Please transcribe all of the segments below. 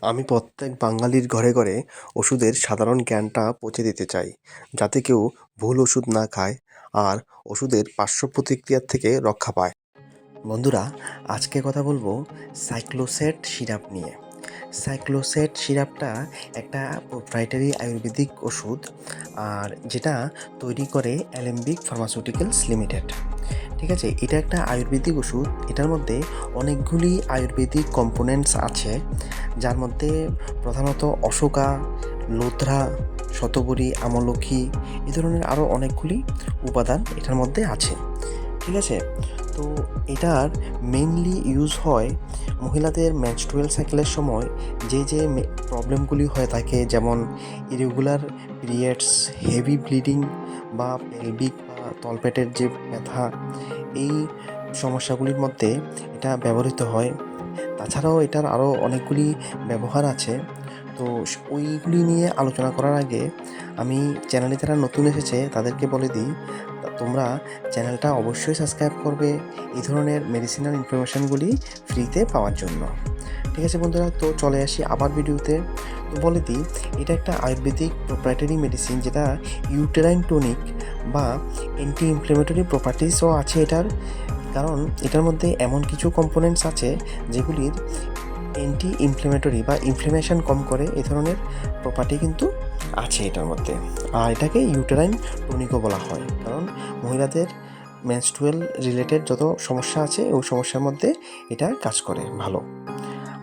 আমি প্রত্যেক বাঙালির ঘরে ঘরে ওষুধের সাধারণ জ্ঞানটা পৌঁছে দিতে চাই, যাতে কেউ ভুল ওষুধ না খায় আর ওষুধের পার্শ্ব প্রতিক্রিয়ার থেকে রক্ষা পায়। বন্ধুরা, আজকে কথা বলব সাইক্লোসেট সিরাপ নিয়ে। সাইক্লোসেট সিরাপটা একটা প্রোপ্রাইটারি আয়ুর্বেদিক ওষুধ, আর যেটা তৈরি করে অ্যালেম্বিক ফার্মাসিউটিক্যালস লিমিটেড ঠিক আছে, এটা একটা আয়ুর্বেদিক ওষুধ, এটার মধ্যে অনেকগুলি আয়ুর্বেদিক কম্পোনেন্টস আছে, যার মধ্যে প্রধানত অশোকা লোধরা শতবরী, আমলকি, এ ধরনের আরও অনেকগুলি উপাদান এটার মধ্যে আছে। ঠিক আছে, তো এটার মেইনলি ইউজ হয় মহিলাদের মেনস্ট্রুয়াল সাইকেলের সময় যে যে প্রবলেমগুলি হয়ে থাকে, যেমন ইরেগুলার পিরিয়ডস হেভি ব্লিডিং বা পেলভিক বা তলপেটের যে ব্যথা, এই সমস্যাগুলির মধ্যে এটা ব্যবহৃত হয়। তাছাড়াও এটার আরও অনেকগুলি ব্যবহার আছে। তো ওইগুলি নিয়ে আলোচনা করার আগে আমি চ্যানেলে যারা নতুন এসেছে তাদেরকে বলে দিই তোমরা চ্যানেলটা অবশ্যই সাবস্ক্রাইব করবে এই ধরনের মেডিসিনাল ইনফরমেশানগুলি ফ্রিতে পাওয়ার জন্য। ঠিক আছে বন্ধুরা, তো চলে আসি আবার ভিডিওতে তো বলে দিই, এটা একটা আয়ুর্বেদিক প্রোপ্রাইটারি মেডিসিন যেটা ইউটেরাইন টনিক বা অ্যান্টি ইনফ্লেমেটরি প্রপার্টিসও আছে এটার। কারণ এটার মধ্যে এমন কিছু কম্পোনেন্টস আছে যেগুলির অ্যান্টি ইনফ্লেমেটরি বা ইনফ্লেমেশন কম করে এ ধরনের প্রপার্টি কিন্তু আছে এটার মধ্যে। আর এটাকে ইউটেরাইন টনিকও বলা হয়। কারণ মহিলাদের মেনস্ট্রুয়াল রিলেটেড যত সমস্যা আছে, ওই সমস্যার মধ্যে এটা কাজ করে ভালো।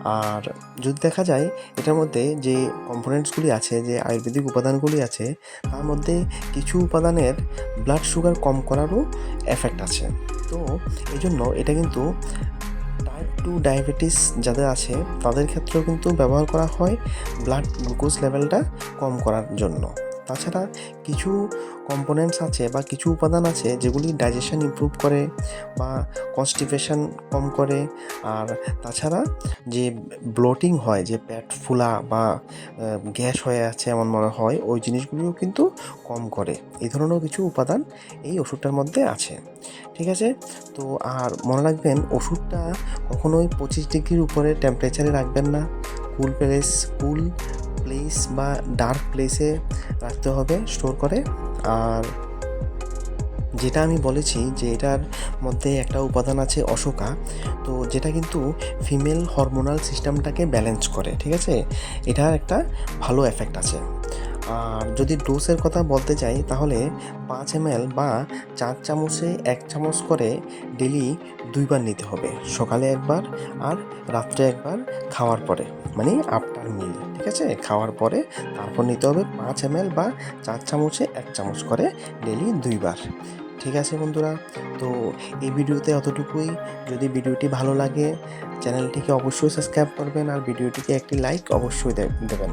আর যদি দেখা যায়, এটার মধ্যে যে কম্পোনেন্টসগুলি আছে, যে আয়ুর্বেদিক উপাদানগুলি আছে, তার মধ্যে কিছু উপাদানের ব্লাড সুগার কম করারও এফেক্ট আছে। তো এই জন্য এটা কিন্তু টু ডায়াবেটিস যাদের আছে, তাদের ক্ষেত্রেও কিন্তু ব্যবহার করা হয় ব্লাড গ্লুকোজ লেভেলটা কম করার জন্য। তাছাড়া কিছু কম্পোনেন্টস আছে বা কিছু উপাদান আছে যেগুলি ডাইজেশন ইমপ্রুভ করে বা কনস্টিপেশন কম করে। আর তাছাড়া যে ব্লোটিং হয়, যে পেট ফুলা বা গ্যাস হয়ে আছে এমন মনে হয়, ওই জিনিসগুলিও কিন্তু কম করে। এই ধরনের কিছু উপাদান এই ওষুধটার মধ্যে আছে। ঠিক আছে? তো আর মনে রাখবেন, ওষুধটা কখনোই পঁচিশ ডিগ্রির উপরে টেম্পারেচারে রাখবেন না। কুল প্লেস কুল প্লেস বা ডার্ক প্লেসে রাখতে হবে স্টোর করে। আর যেটা আমি বলেছি যে এটার মধ্যে একটা উপাদান আছে অশোকা, তো যেটা কিন্তু ফিমেল হরমোনাল সিস্টেমটাকে ব্যালেন্স করে, ঠিক আছে? এটার একটা ভালো এফেক্ট আছে। আর যদি ডোজের কথা বলতে চাই, তাহলে পাঁচ এম বা চার চামচে এক চামচ করে ডেলি দুইবার নিতে হবে। সকালে একবার আর রাত্রে একবার খাওয়ার পরে মানে আফটার মিল ঠিক আছে? খাওয়ার পরে তারপর নিতে হবে পাঁচ এম বা চার চামচে এক চামচ করে ডেলি দুইবার। ঠিক আছে বন্ধুরা? তো এই ভিডিওতে অতটুকুই যদি ভিডিওটি ভালো লাগে, চ্যানেলটিকে অবশ্যই সাবস্ক্রাইব করবেন আর ভিডিওটিকে একটি লাইক অবশ্যই দেবেন।